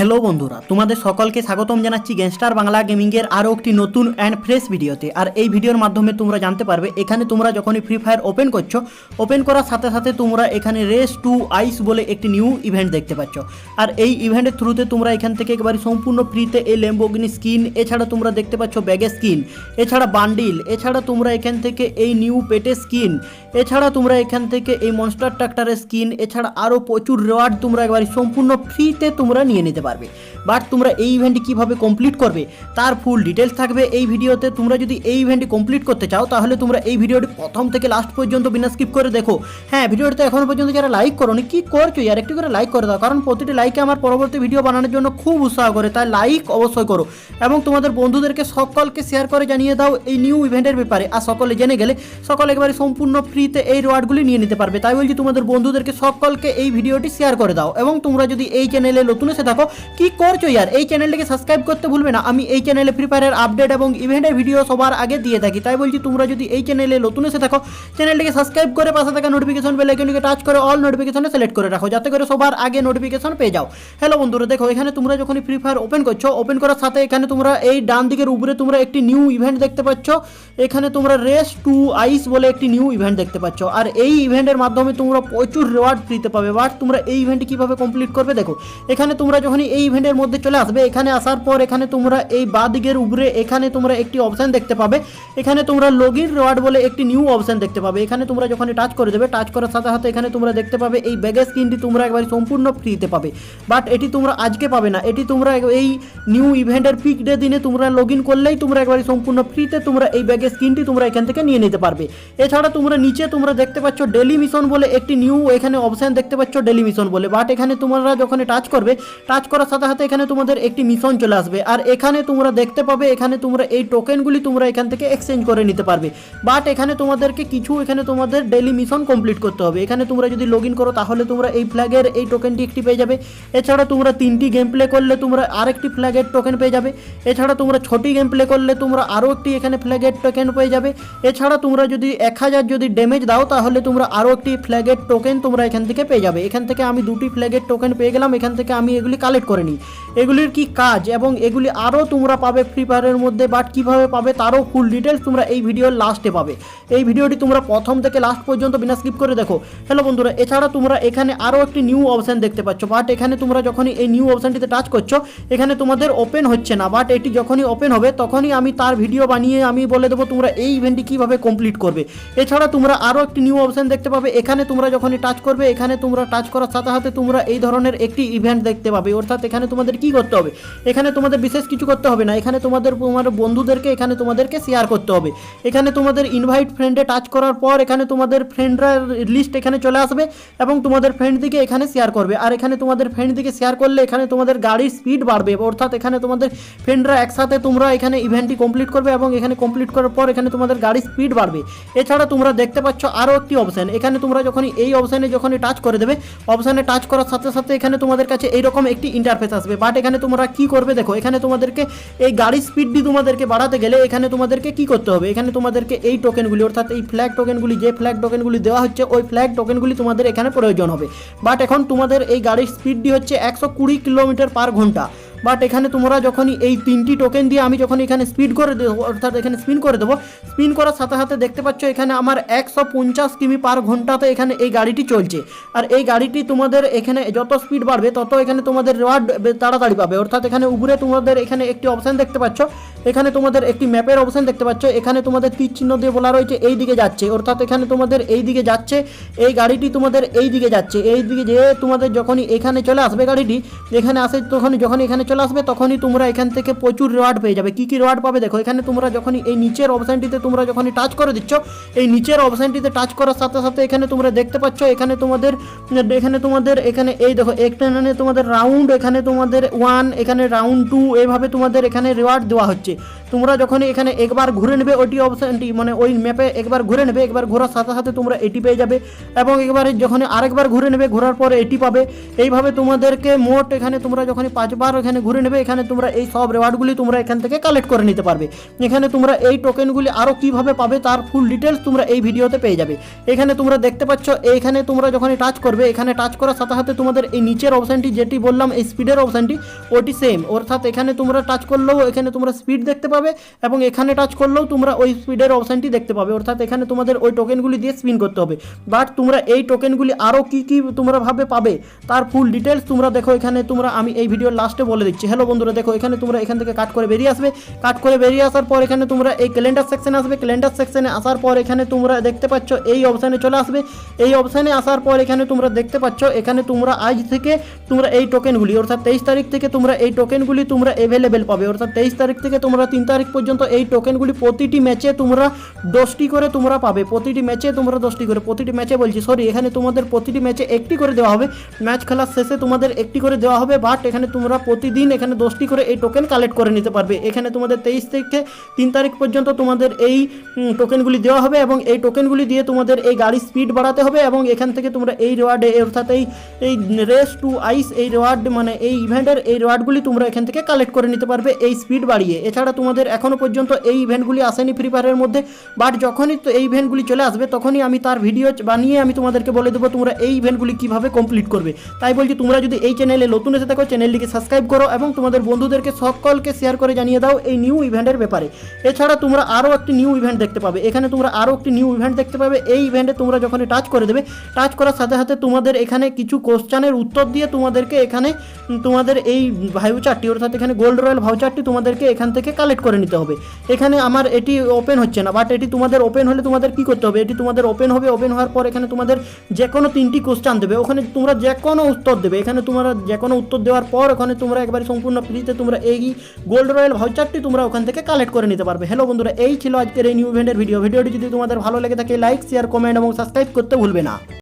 Hello বন্ধুরা, তোমাদের সকলকে স্বাগতম জানাচ্ছি গ্যাংস্টার বাংলা গেমিংয়ের আরও একটি নতুন অ্যান্ড ফ্রেশ ভিডিওতে। আর এই ভিডিওর মাধ্যমে তোমরা জানতে পারবে, এখানে তোমরা যখনই ফ্রি ফায়ার ওপেন করছ ওপেন করার সাথে সাথে তোমরা এখানে রেস টু আইস বলে একটি নিউ ইভেন্ট দেখতে পাচ্ছ। আর এই ইভেন্টের থ্রুতে তোমরা এখান থেকে একেবারে সম্পূর্ণ ফ্রিতে এই ল্যাম্বোগিনি স্কিন এছাড়া তোমরা দেখতে পাচ্ছ ব্যাগের স্কিন এছাড়া বান্ডিল এছাড়া তোমরা এখান থেকে এই নিউ পেটে স্কিন এছাড়া তোমরা এখান থেকে এই মনস্টার ট্রাক্টরের স্কিন এছাড়া আরও প্রচুর রেওয়ার্ড তোমরা একেবারে সম্পূর্ণ ফ্রিতে তোমরা নিয়ে নিতে পারবে বাট তোমরা এই ইভেন্টটি কীভাবে কমপ্লিট করবে, তার ফুল ডিটেলস থাকবে। এই ভিডিওতে তোমরা যদি এই ইভেন্টটি কমপ্লিট করতে চাও, তাহলে তোমরা এই ভিডিওটি প্রথম থেকে লাস্ট পর্যন্ত বিনা স্কিপ করে দেখো। হ্যাঁ ভিডিওতে এখনও পর্যন্ত যারা লাইক করোনি, কি করছ আর একটু করে লাইক করে দাও, কারণ প্রতিটি লাইকে আমার পরবর্তী ভিডিও বানানোর জন্য খুব উৎসাহ করে, তাই লাইক অবশ্যই করো। এবং তোমাদের বন্ধুদেরকে সকলকে শেয়ার করে জানিয়ে দাও এই নিউ ইভেন্টের ব্যাপারে। আর সকলে জেনে গেলে সকলে একেবারে সম্পূর্ণ ফ্রিতে এই রিওয়ার্ডগুলি নিয়ে নিতে পারবে। তাই বলছি, তোমাদের বন্ধুদেরকে সকলকে এই ভিডিওটি শেয়ার করে দাও। এবং তোমরা যদি এই চ্যানেলে নতুন এসে থাকো, কি করছ ইয়ার, এই চ্যানেলটিকে সাবস্ক্রাইব করতে ভুলবে না। আমি এই চ্যানেলে ফ্রি ফায়ারের আপডেট এবং ইভেন্টের ভিডিও সবার আগে দিয়ে থাকি। তাই বলছি, তোমরা যদি এই চ্যানেলে নতুন এসে থাকো চ্যানেলটিকে সাবস্ক্রাইব করে পাশে থাকা নোটিফিকেশন বেল আইকনটিকে টাচ করে অল নোটিফিকেশনে সিলেক্ট করে রাখো। যাতে করে সবার আগে নোটিফিকেশন পেয়ে যাও। হ্যালো বন্ধুরা, দেখো, এখানে তোমরা যখন ফ্রি ফায়ার ওপেন করছ ওপেন করার সাথে এখানে তোমরা এই ডান দিকের উপরে তোমরা একটি নিউ ইভেন্ট দেখতে পাচ্ছ। এখানে তোমরা রেস টু আইস বলে একটি নিউ ইভেন্ট দেখতে পাচ্ছ। আর এই ইভেন্টের মাধ্যমে তোমরা প্রচুর রিওয়ার্ড ফ্রিতে পাবে। বাট তোমরা এই ইভেন্টটি কীভাবে কমপ্লিট করবে, দেখো। এখানে তোমরা যখনই এই ইভেন্টের মধ্যে চলে আসবে। এখানে আসার পর এখানে তোমরা এই বা দিকের উপরে এখানে তোমরা একটি অপশান দেখতে পাবে। এখানে তোমরা লগ ইন রিওয়ার্ড বলে একটি নিউ অপশান দেখতে পাবে। এখানে তোমরা যখন টাচ করে দেবে টাচ করার সাথে সাথে এখানে তোমরা দেখতে পাবে এই ব্যাগের স্ক্রিনটি তোমরা একবার সম্পূর্ণ ফ্রিতে পাবে। বাট এটি তোমরা আজকে পাবে না। এটি তোমরা এই নিউ ইভেন্টের পিক ডে দিনে তোমরা লগ ইন করলেই তোমরা একবারে সম্পূর্ণ ফ্রিতে তোমরা এই ব্যাগের স্ক্রিনটি তোমরা এখান থেকে নিয়ে নিতে পারবে। এছাড়া তোমরা নিচে তোমরা দেখতে পাচ্ছ ডেলি মিশন বলে একটি নিউ এখানে অপশান দেখতে পাচ্ছ ডেলি মিশন বলে। বাট এখানে তোমরা যখন টাচ করবে টাচ করার সাথে সাথে এখানে তোমাদের একটি মিশন চলে আসবে। আর এখানে তোমরা দেখতে পাবে, এখানে তোমরা এই টোকেনগুলি তোমরা এখান থেকে এক্সচেঞ্জ করে নিতে পারবে। বাট এখানে তোমাদেরকে কিছু, এখানে তোমাদের ডেলি মিশন কমপ্লিট করতে হবে। এখানে তোমরা যদি লগ করো, তাহলে তোমরা এই ফ্ল্যাগের এই টোকেনটি একটি পেয়ে যাবে। এছাড়া তোমরা তিনটি গেম প্লে করলে তোমরা আরেকটি ফ্ল্যাগের টোকেন পেয়ে যাবে। এছাড়া তোমরা ছটি গেম প্লে করলে তোমরা আরও একটি এখানে ফ্ল্যাগের টোকেন পেয়ে যাবে। এছাড়া তোমরা যদি এক হাজার যদি ড্যামেজ দাও, তাহলে তোমরা আরও একটি ফ্ল্যাগের টোকেন তোমরা এখান থেকে পেয়ে যাবে। এখান থেকে আমি দুটি ফ্ল্যাগের টোকেন পেয়ে গেলাম, এখান থেকে আমি এগুলি কালেক্ট করে নিই। এগুলির কি কাজ এবং এগুলি আরও তোমরা পাবে ফ্রি ফায়ারের মধ্যে বাট কীভাবে পাবে তারও ফুল ডিটেলস তোমরা এই ভিডিওর লাস্টে পাবে। এই ভিডিওটি তোমরা প্রথম থেকে লাস্ট পর্যন্ত বিনা স্কিপ করে দেখো। হ্যালো বন্ধুরা, এছাড়া তোমরা এখানে আরও একটি নিউ অপশান দেখতে পাচ্ছ বাট এখানে তোমরা যখনই এই নিউ অপশানটিতে টাচ করছ, এখানে তোমাদের ওপেন হচ্ছে না বাট এটি যখনই ওপেন হবে, তখনই আমি তার ভিডিও বানিয়ে আমি বলে দেবো তোমরা এই ইভেন্টটি কীভাবে কমপ্লিট করবে। এছাড়া তোমরা আরও একটি নিউ অপশান দেখতে পাবে, এখানে তোমরা যখনই টাচ করবে, এখানে তোমরা টাচ করার সাথে সাথে তোমরা এই ধরনের একটি ইভেন্ট দেখতে পাবে, অর্থাৎ এখানে তোমাদের কি করতে হবে? এখানে তোমাদের বিশেষ কিছু করতে হবে না। এখানে তোমাদের, তোমার বন্ধুদেরকে এখানে তোমাদেরকে শেয়ার করতে হবে। এখানে তোমাদের ইনভাইট ফ্রেন্ডে টাচ করার পর এখানে তোমাদের ফ্রেন্ডরা লিস্ট এখানে চলে আসবে এবং তোমাদের ফ্রেন্ড দিকে এখানে শেয়ার করবে। আর এখানে তোমাদের ফ্রেন্ড দিকে শেয়ার করলে এখানে তোমাদের গাড়ির স্পিড বাড়বে। অর্থাৎ এখানে তোমাদের ফ্রেন্ডরা একসাথে তোমরা এখানে ইভেন্টটি কমপ্লিট করবে এবং এখানে কমপ্লিট করার পর এখানে তোমাদের গাড়ির স্পিড বাড়বে। এছাড়া তোমরা দেখতে পাচ্ছ আরও একটি অপশান এখানে তোমরা যখন এই অপশানে যখনই টাচ করে দেবে অপশানে টাচ করার সাথে সাথে এখানে তোমাদের কাছে এইরকম একটি ইন্টারফেস আসবে। বাট এখানে তোমরা কি করবে দেখো, এখানে তোমাদেরকে এই গাড়ির স্পিডটি তোমাদেরকে বাড়াতে গেলে এখানে তোমাদেরকে কি করতে হবে? এখানে তোমাদেরকে এই টোকেনগুলি অর্থাৎ এই ফ্ল্যাগ টোকেনগুলি যে ফ্ল্যাগ টোকেনগুলি দেওয়া হচ্ছে, ওই ফ্ল্যাগ টোকেনগুলি তোমাদের এখানে প্রয়োজন হবে। বাট এখন তোমাদের এই গাড়ির স্পিডটি হচ্ছে একশো কুড়ি কিলোমিটার পার ঘণ্টা। বাট এখানে তোমরা যখনই এই তিনটি টোকেন দিয়ে আমি যখন এখানে স্পিড করে দেবো, অর্থাৎ এখানে স্পিন করে দেবো স্পিন করার সাথে সাথে দেখতে পাচ্ছ এখানে আমার একশো পঞ্চাশ কিমি পার ঘন্টাতে এখানে এই গাড়িটি চলছে। আর এই গাড়িটি তোমাদের এখানে যত স্পিড বাড়বে, তত এখানে তোমাদের রেওয়ার্ড তাড়াতাড়ি পাবে। অর্থাৎ এখানে উপরে তোমাদের এখানে একটি অপশান দেখতে পাচ্ছ। এখানে তোমাদের একটি ম্যাপের অপশান দেখতে পাচ্ছ। এখানে তোমাদের তীর চিহ্ন দিয়ে বলা রয়েছে, এই দিকে যাচ্ছে। অর্থাৎ এখানে তোমাদের এই দিকে যাচ্ছে, এই গাড়িটি তোমাদের এই দিকে যাচ্ছে। এই দিকে যে তোমাদের যখনই এখানে চলে আসবে গাড়িটি এখানে আসে তখনই যখন এখানে চলে আসবে, তখনই তোমরা এখান থেকে প্রচুর রেওয়ার্ড পেয়ে যাবে। কী কী রেওয়ার্ড পাবে দেখো, এখানে তোমরা যখনই এই নিচের অপশানটিতে তোমরা যখনই টাচ করে দিচ্ছ, এই নিচের অপশানটিতে টাচ করার সাথে সাথে এখানে তোমরা দেখতে পাচ্ছ, এখানে তোমাদের এখানে তোমাদের, এখানে এই দেখো এখানে তোমাদের রাউন্ড এখানে তোমাদের ওয়ান এখানে রাউন্ড টু এভাবে তোমাদের এখানে রেওয়ার্ড দেওয়া হচ্ছে। তোমরা যখনই এখানে একবার ঘুরে নেবে, ওইটি অপশানটি মানে ওই ম্যাপে একবার ঘুরে নেবে, একবার ঘোরার সাথে সাথে তোমরা এটি পেয়ে যাবে। এবং একবারে যখন আরেকবার ঘুরে নেবে, ঘোরার পরে এটি পাবে। এইভাবে তোমাদেরকে মোট এখানে তোমরা যখনই পাঁচবার এখানে ঘুরে নেবে, এখানে তোমরা এই সব রেওয়ার্ডগুলি তোমরা এখান থেকে কালেক্ট করে নিতে পারবে। এখানে তোমরা এই টোকেনগুলি আরও কীভাবে পাবে তার ফুল ডিটেলস তোমরা এই ভিডিওতে পেয়ে যাবে। এখানে তোমরা দেখতে পাচ্ছ, এইখানে তোমরা যখনই টাচ করবে, এখানে টাচ করার সাথে সাথে তোমাদের এই নিচের অপশানটি যেটি বললাম এই স্পিডের অপশানটি ওটি সেম অর্থাৎ এখানে তোমরা টাচ করলেও এখানে তোমরা স্পিড দেখতে পাবে। এবং এখানে টাচ করলেও তোমরা ওই স্পিডের অপশানটি দেখতে পাবে। অর্থাৎ এখানে তোমাদের ওই টোকেনগুলি দিয়ে স্পিন করতে হবে। বাট তোমরা এই টোকেনগুলি আরও কী কী তোমরা ভাবে পাবে, তার ফুল ডিটেলস তোমরা দেখো এখানে। তোমরা, আমি এই ভিডিওর লাস্টে বলে দিচ্ছি। হ্যালো বন্ধুরা, দেখো এখানে তোমরা এখান থেকে কাট করে বেরিয়ে আসবে। কাট করে বেরিয়ে আসার পর এখানে তোমরা এই ক্যালেন্ডার সেকশনে আসবে। ক্যালেন্ডার সেকশনে আসার পর এখানে তোমরা দেখতে পাচ্ছ এই অপশানে চলে আসবে। এই অপশানে আসার পর এখানে তোমরা দেখতে পাচ্ছ এখানে তোমরা আজ থেকে তোমরা এই টোকেনগুলি অর্থাৎ তেইশ তারিখ থেকে তোমরা এই টোকেনগুলি তোমরা অ্যাভেলেবেল পাবে। অর্থাৎ তেইশ তারিখ থেকে তোমরা তিন তারিখ পর্যন্ত এই টোকেনগুলি প্রতিটি ম্যাচে তোমরা দশটি করে তোমরা পাবে। প্রতিটি ম্যাচে তোমরা দশটি করে। প্রতিটি ম্যাচে বলছি সরি এখানে তোমাদের প্রতিটি ম্যাচে একটি করে দেওয়া হবে। ম্যাচ খেলার শেষে তোমাদের একটি করে দেওয়া হবে বাট এখানে তোমরা প্রতিদিন এখানে দশটি করে এই টোকেন কালেক্ট করে নিতে পারবে। এখানে তোমাদের তেইশ থেকে তিন তারিখ পর্যন্ত তোমাদের এই টোকেনগুলি দেওয়া হবে এবং এই টোকেনগুলি দিয়ে তোমাদের এই গাড়ির স্পিড বাড়াতে হবে এবং এখান থেকে তোমরা এই রেওয়ার্ডে অর্থাৎ এই এই রেস টু আইস এই রেওয়ার্ড মানে এই ইভেন্টের এই রেওয়ার্ডগুলি তোমরা এখান থেকে কালেক্ট করে নিতে পারবে এই স্পিড বাড়িয়ে। এছাড়া তোমাদের এখনও পর্যন্ত এই ইভেন্টগুলি আসেনি ফ্রি ফায়ারের মধ্যে বাট যখনই তো এই ইভেন্টগুলি চলে আসবে, তখনই আমি তার ভিডিও বানিয়ে আমি তোমাদেরকে বলে দেবো তোমরা এই ইভেন্টগুলি কীভাবে কমপ্লিট করবে। তাই বলছি, তোমরা যদি এই চ্যানেলে নতুন এসে থাকো চ্যানেলটিকে সাবস্ক্রাইব করো এবং তোমাদের বন্ধুদেরকে সকলকে শেয়ার করে জানিয়ে দাও এই নিউ ইভেন্টের ব্যাপারে। এছাড়া তোমরা আরও একটি নিউ ইভেন্ট দেখতে পাবে। এখানে তোমরা আরও একটি নিউ ইভেন্ট দেখতে পাবে। এই ইভেন্টে তোমরা যখনই টাচ করে দেবে টাচ করার সাথে সাথে তোমাদের এখানে কিছু কোশ্চানের উত্তর দিয়ে তোমাদেরকে এখানে, তোমাদের এই ভাউচারটি অর্থাৎ এখানে গোল্ড রয়্যাল ভাউচারটি তোমাদেরকে এখান থেকে কালেক্ট করে নিতে হবে। এখানে আমার এটি ওপেন হচ্ছে না বাট এটি তোমাদের ওপেন হলে তোমাদের কি করতে হবে? এটি তোমাদের ওপেন হবে ওপেন হওয়ার পর এখানে তোমাদের যে কোনো তিনটি কোশ্চান দেবে। ওখানে তোমরা যে কোনো উত্তর দেবে। এখানে তোমরা যে কোনো উত্তর দেওয়ার পর ওখানে তোমরা একবারে সম্পূর্ণ ফ্রিতে তোমরা এই গোল্ড রয়্যাল ভাউচারটি তোমরা ওখান থেকে কালেক্ট করে নিতে পারবে। হ্যালো বন্ধুরা, এই ছিল আজকের এই নিউ ইভেন্টের ভিডিও ভিডিওটি যদি তোমাদের ভালো লেগে থাকে লাইক শেয়ার কমেন্ট এবং সাবস্ক্রাইব করতে ভুলবে না।